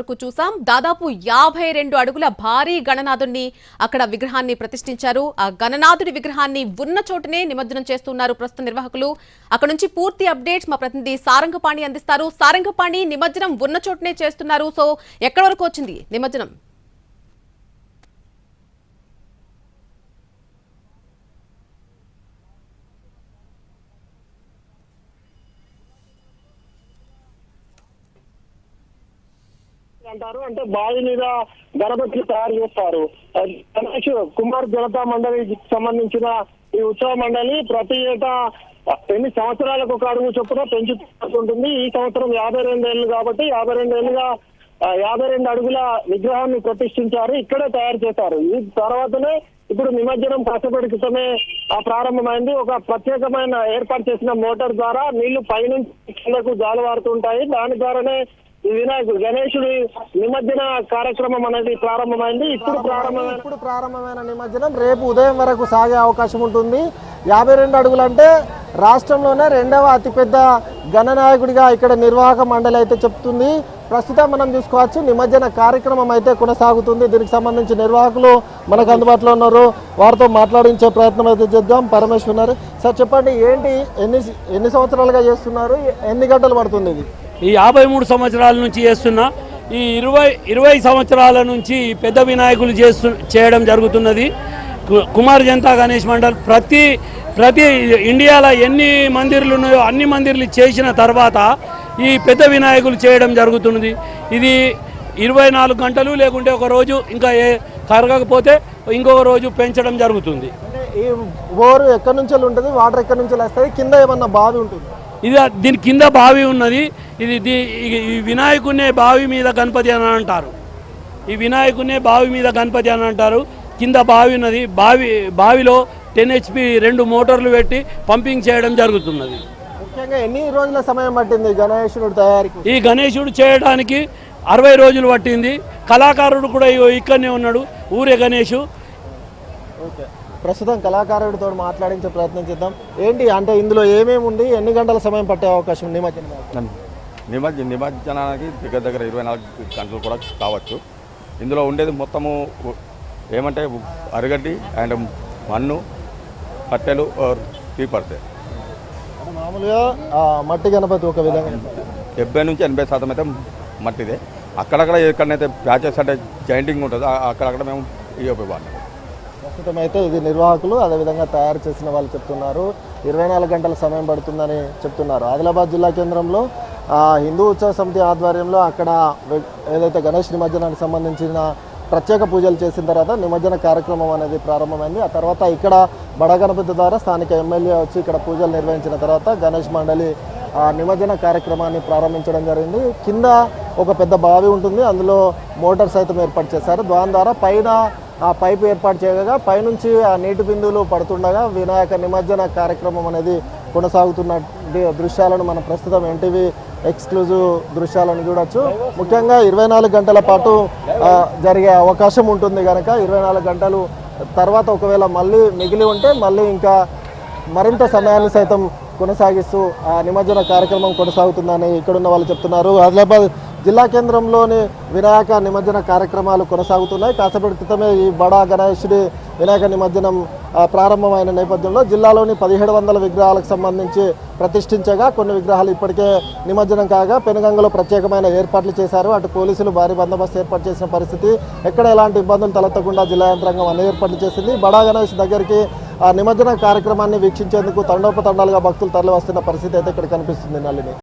వరకు చూసాం. దాదాపు యాభై రెండు అడుగుల భారీ గణనాథుడిని అక్కడ విగ్రహాన్ని ప్రతిష్ఠించారు. ఆ గణనాథుడి విగ్రహాన్ని ఉన్న చోటనే నిమజ్జనం చేస్తున్నారు ప్రస్తుత నిర్వాహకులు. అక్కడ నుంచి పూర్తి అప్డేట్స్ మా ప్రతినిధి సారంగపాణి అందిస్తారు. సారంగపాణి నిమజ్జనం ఉన్న చోటనే చేస్తున్నారు. సో ఎక్కడ వరకు వచ్చింది నిమజ్జనం? అంటారు? అంటే బావి మీద గణపతి తయారు చేస్తారు. గణేష్ కుమార్ జనతా మండలికి సంబంధించిన ఈ ఉత్సవ మండలి ప్రతి ఏటా ఎన్ని సంవత్సరాలకు ఒక అడుగు చొప్పున పెంచుతుంటుంది ఈ సంవత్సరం యాభై రెండు ఏళ్ళు కాబట్టి యాభై రెండు ఏళ్ళుగా యాభై రెండు అడుగుల విగ్రహాన్ని ప్రతిష్ఠించారు. ఇక్కడే తయారు చేశారు. ఈ తర్వాతనే ఇప్పుడు నిమజ్జనం కాసేపటి క్రితమే ఆ ప్రారంభమైంది. ఒక ప్రత్యేకమైన ఏర్పాటు చేసిన మోటార్ ద్వారా నీళ్ళు పైనుంచి కిందకు జాలువారుతుంటాయి. దాని ద్వారానే ఈ వినాయకుడు గణేశుడి నిమజ్జన కార్యక్రమం అనేది ప్రారంభమైంది. ఇప్పుడు ప్రారంభమైన ఇప్పుడు ప్రారంభమైన నిమజ్జనం రేపు ఉదయం వరకు సాగే అవకాశం ఉంటుంది. యాభై రెండు అడుగులు అంటే రాష్ట్రంలోనే రెండవ అతిపెద్ద గణనాయకుడిగా ఇక్కడ నిర్వాహక మండలి అయితే చెప్తుంది. ప్రస్తుతం మనం చూసుకోవచ్చు నిమజ్జన కార్యక్రమం అయితే కొనసాగుతుంది. దీనికి సంబంధించి నిర్వాహకులు మనకు అందుబాటులో ఉన్నారు. వారితో మాట్లాడించే ప్రయత్నం అయితే చేద్దాం. పరమేశ్వర్ సార్ చెప్పండి ఏంటి ఎన్ని ఎన్ని సంవత్సరాలుగా చేస్తున్నారు? ఎన్ని గంటలు పడుతుంది ఇది? ఈ యాభై మూడు సంవత్సరాల నుంచి చేస్తున్న ఈ ఇరవై ఇరవై సంవత్సరాల నుంచి పెద్ద వినాయకులు చేస్తు చేయడం జరుగుతున్నది. కుమార్ జనతా గణేష్ మండల్ ప్రతి ప్రతి ఇండియాలో ఎన్ని మందిర్లు ఉన్నాయో అన్ని మందిర్లు చేసిన తర్వాత ఈ పెద్ద వినాయకులు చేయడం జరుగుతున్నది. ఇది ఇరవై నాలుగు గంటలు లేకుంటే ఒక రోజు ఇంకా ఏ కరగకపోతే ఇంకొక రోజు పెంచడం జరుగుతుంది. ఈ బోరు ఎక్కడి నుంచి ఉంటుంది? వాటర్ ఎక్కడి నుంచి వస్తుంది కింద ఏమన్నా బావి ఉంటుంది? ఇది దీని కింద బావి ఉన్నది. ఇది ఈ- వినాయకునే బావి మీద గణపతి అని అంటారు. ఈ వినాయకునే బావి మీద గణపతి అని అంటారు. కింద బావి ఉన్నది. బావి బావిలో టెన్ హెచ్పి రెండు మోటార్లు పెట్టి పంపింగ్ చేయడం జరుగుతున్నది. ముఖ్యంగా ఎన్ని రోజుల సమయం పట్టింది గణేశుడు తయారీకి? ఈ గణేశుడు చేయడానికి అరవై రోజులు పట్టింది. కళాకారుడు కూడా ఇక్కడనే ఉన్నాడు. ఊరే గణేషు. ప్రస్తుతం కళాకారుడితో మాట్లాడించే ప్రయత్నం చేద్దాం. ఏంటి అంటే ఇందులో ఏమేమి ఉంది? ఎన్ని గంటల సమయం పట్టే అవకాశం నిమజ్జనం నిమజ్జ నిమజ్జనానికి దగ్గర దగ్గర ఇరవై నాలుగు గంటలు కూడా కావచ్చు. ఇందులో ఉండేది మొత్తము ఏమంటే అరగడ్డి అండ్ మన్ను కట్టెలు పీపర్స్ అంటే మామూలుగా మట్టి గణపతి ఒక విధంగా డెబ్బై నుంచి ఎనభై శాతం అయితే మట్టిదే. అక్కడక్కడ ఎక్కడైతే ప్యాచెస్ అంటే జాయింటింగ్ ఉంటుందో అక్కడక్కడ మేము ఇవ్వాలి ప్రస్తుతం అయితే ఇది నిర్వాహకులు అదేవిధంగా తయారు చేసిన వాళ్ళు చెప్తున్నారు. ఇరవై నాలుగు గంటల సమయం పడుతుందని చెప్తున్నారు. ఆదిలాబాద్ జిల్లా కేంద్రంలో హిందూ ఉత్సవ సమితి ఆధ్వర్యంలో అక్కడ ఏదైతే గణేష్ నిమజ్జనానికి సంబంధించిన ప్రత్యేక పూజలు చేసిన తర్వాత నిమజ్జన కార్యక్రమం అనేది ప్రారంభమైంది. ఆ తర్వాత ఇక్కడ బడగణపతి ద్వారా స్థానిక ఎమ్మెల్యే వచ్చి ఇక్కడ పూజలు నిర్వహించిన తర్వాత గణేష్ మండలి ఆ నిమజ్జన కార్యక్రమాన్ని ప్రారంభించడం జరిగింది. కింద ఒక పెద్ద బావి ఉంటుంది. అందులో మోటార్ సైతం ఏర్పాటు చేశారు. దాని ద్వారా పైన ఆ పైపు ఏర్పాటు చేయగా పైనుంచి ఆ నీటి బిందువులు పడుతుండగా వినాయక నిమజ్జన కార్యక్రమం అనేది కొనసాగుతున్న దృశ్యాలను మనం ప్రస్తుతం ఎన్టీవీ ఎక్స్క్లూజివ్ దృశ్యాలను చూడొచ్చు. ముఖ్యంగా ఇరవై నాలుగు గంటల పాటు జరిగే అవకాశం ఉంటుంది కనుక ఇరవై నాలుగు గంటలు తర్వాత ఒకవేళ మళ్ళీ మిగిలి ఉంటే మళ్ళీ ఇంకా మరింత సమయాన్ని సైతం కొనసాగిస్తూ ఆ నిమజ్జన కార్యక్రమం కొనసాగుతుందని ఇక్కడున్న వాళ్ళు చెప్తున్నారు. ఆదిలాబాద్ జిల్లా కేంద్రంలోని వినాయక నిమజ్జన కార్యక్రమాలు కొనసాగుతున్నాయి. కాసేపటి క్రితమే ఈ బడా గణేశుడి వినాయక నిమజ్జనం ప్రారంభమైన నేపథ్యంలో జిల్లాలోని పదిహేడు వందల విగ్రహాలకు సంబంధించి ప్రతిష్ఠించగా కొన్ని విగ్రహాలు ఇప్పటికే నిమజ్జనం కాగా పెనుగంగలో ప్రత్యేకమైన ఏర్పాట్లు చేశారు. అటు పోలీసులు భారీ బందోబస్తు ఏర్పాటు చేసిన పరిస్థితి ఎక్కడ ఎలాంటి ఇబ్బందులు తలెత్తకుండా జిల్లా యంత్రాంగం అన్ని ఏర్పాట్లు చేసింది. బడా గణేష్ దగ్గరికి ఆ నిమజ్జన కార్యక్రమాన్ని వీక్షించేందుకు తండోపతండాలుగా భక్తులు తరలి వస్తున్న పరిస్థితి అయితే ఇక్కడ కనిపిస్తుంది నల్లిని.